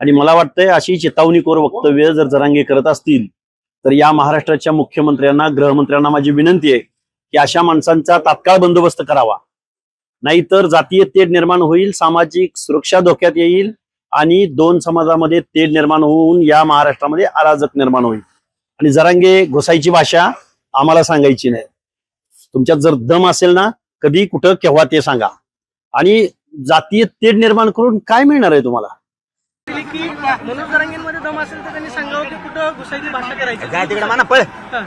आणि मला वाटतंय अशी चेतावणीकोर वक्तव्य जर जरांगे करत असतील तर या महाराष्ट्राच्या मुख्यमंत्र्यांना गृहमंत्र्यांना माझी विनंती आहे की अशा माणसांचा तात्काळ बंदोबस्त करावा. नाहीतर जातीय तेढ निर्माण होईल सामाजिक सुरक्षा धोक्यात येईल आणि दोन समाजामध्ये तेढ निर्माण होऊन या महाराष्ट्रामध्ये अराजक निर्माण होईल. आणि जरांगे घुसायची भाषा आम्हाला सांगायची नाही. तुमच्यात जर दम असेल ना कधी कुठं केव्हा ते सांगा. आणि जातीय तेढ निर्माण करून काय मिळणार आहे तुम्हाला? की मनोज जरांगेंमध्ये दम असेल तर त्यांनी सांगावं की कुठं घुसायची भाषा करायची. काय तिकडे म्हणा पळ. हा.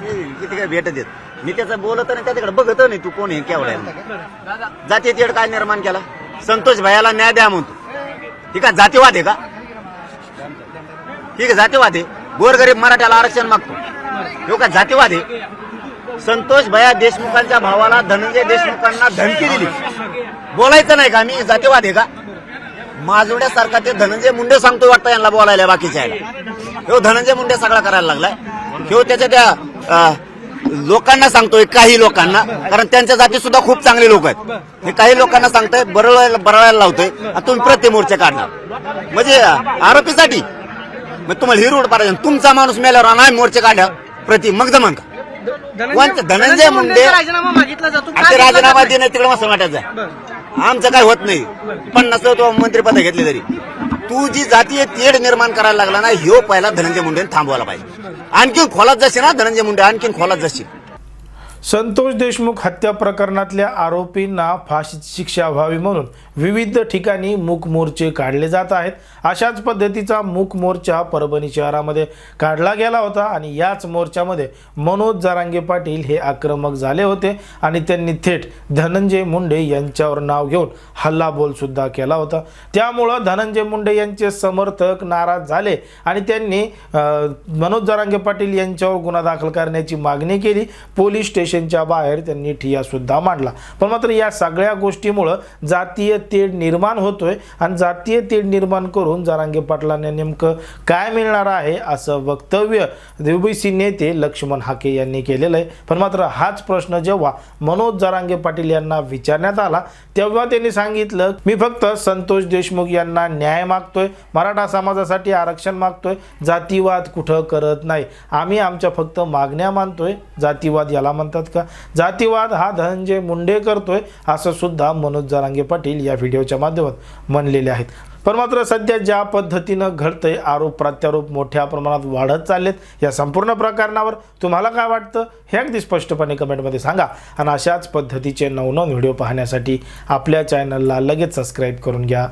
हे किती काय भेटत येत मी त्याचं बोलत नाही त्या तिकडे बघत नाही तू कोण आहे केवढा आहे जाती तिकडे काय निर्माण केला? संतोष भैयाला न्याय द्या म्हणतो ठीक आहे जातीवाद आहे का? ठीक आहे जातीवाद आहे. गोरगरीब मराठ्याला आरक्षण मागतो. हो का जातीवाद आहे. संतोष भैया देशमुखांच्या भावाला धनंजय देशमुखांना धमकी दिली. बोलायचं नाही का मी जातीवाद आहे का? माजुड्यासारखा ते धनंजय मुंडे सांगतो वाटतं यांना बोलायला बाकीच्या ह्यो धनंजय मुंडे सगळा करायला लागलाय. ह्यो त्याच्या त्या लोकांना सांगतोय काही लोकांना. कारण त्यांच्या जाती सुद्धा खूप चांगले लोक आहेत. हे काही लोकांना सांगतोय बरळायला बरळायला लावतोय आणि तुम्ही प्रतिमोर्चे काढणार. म्हणजे आरोपीसाठी. मग तुम्हाला हिरूड पाडायचं तुमचा माणूस मेल्यावर नाही मोर्चे काढ्या प्रति मग जमन का? धनंजय मुंडे- राजीनामा मागितला जातो. राजीनामा देणं तिकडे मस्त वाटायचं. आमचं काय होत नाही. पन्नास तो मंत्रीपद घेतले तरी. तू जी जातीय तेढ निर्माण करायला लागला ना ह्यो पहिला धनंजय मुंडेने थांबवायला पाहिजे. आणखीन खोलात जाशील ना धनंजय मुंडे आणखीन खोलात जाशील संतोष देशमुख हत्या प्रकरणातल्या आरोपींना फाशीची शिक्षा व्हावी म्हणून विविध ठिकाणी मूक मोर्चे काढले जात आहेत. अशाच पद्धतीचा मूक मोर्चा परभणी शहरामध्ये काढला गेला होता आणि याच मोर्चामध्ये मनोज जारांगे पाटील हे आक्रमक झाले होते आणि त्यांनी थेट धनंजय मुंडे यांच्यावर नाव घेऊन हल्लाबोलसुद्धा केला होता. त्यामुळं धनंजय मुंडे यांचे समर्थक नाराज झाले आणि त्यांनी मनोज जारांगे पाटील यांच्यावर गुन्हा दाखल करण्याची मागणी केली. पोलीस स्टेशन स्टेशनच्या बाहेर त्यांनी ठियासुद्धा मांडला. पण मात्र या सगळ्या गोष्टीमुळं जातीय तेढ निर्माण होतोय आणि जातीय तेढ निर्माण करून जारांगे पाटलांना नेमकं काय मिळणार आहे असं वक्तव्य ओबीसी नेते लक्ष्मण हाके यांनी केलेलं आहे. पण मात्र हाच प्रश्न जेव्हा मनोज जारांगे पाटील यांना विचारण्यात आला तेव्हा त्यांनी सांगितलं मी फक्त संतोष देशमुख यांना न्याय मागतोय मराठा समाजासाठी आरक्षण मागतोय जातीवाद कुठं करत नाही. आम्ही आमच्या फक्त मागण्या मानतोय जातीवाद याला म्हणतात. का? जातीवाद हा धनंजय मुंडे करतोय असं सुद्धा मनोज जरांगे पाटील या व्हिडिओच्या माध्यमात म्हणलेले आहेत. पण मात्र सध्या ज्या पद्धतीनं घडतंय आरोप प्रत्यारोप मोठ्या प्रमाणात वाढत चाललेत या संपूर्ण प्रकरणावर तुम्हाला काय वाटतं? हे अगदी स्पष्टपणे कमेंटमध्ये सांगा. आणि अशाच पद्धतीचे नवनवन व्हिडिओ पाहण्यासाठी आपल्या चॅनलला लगेच सबस्क्राईब करून घ्या.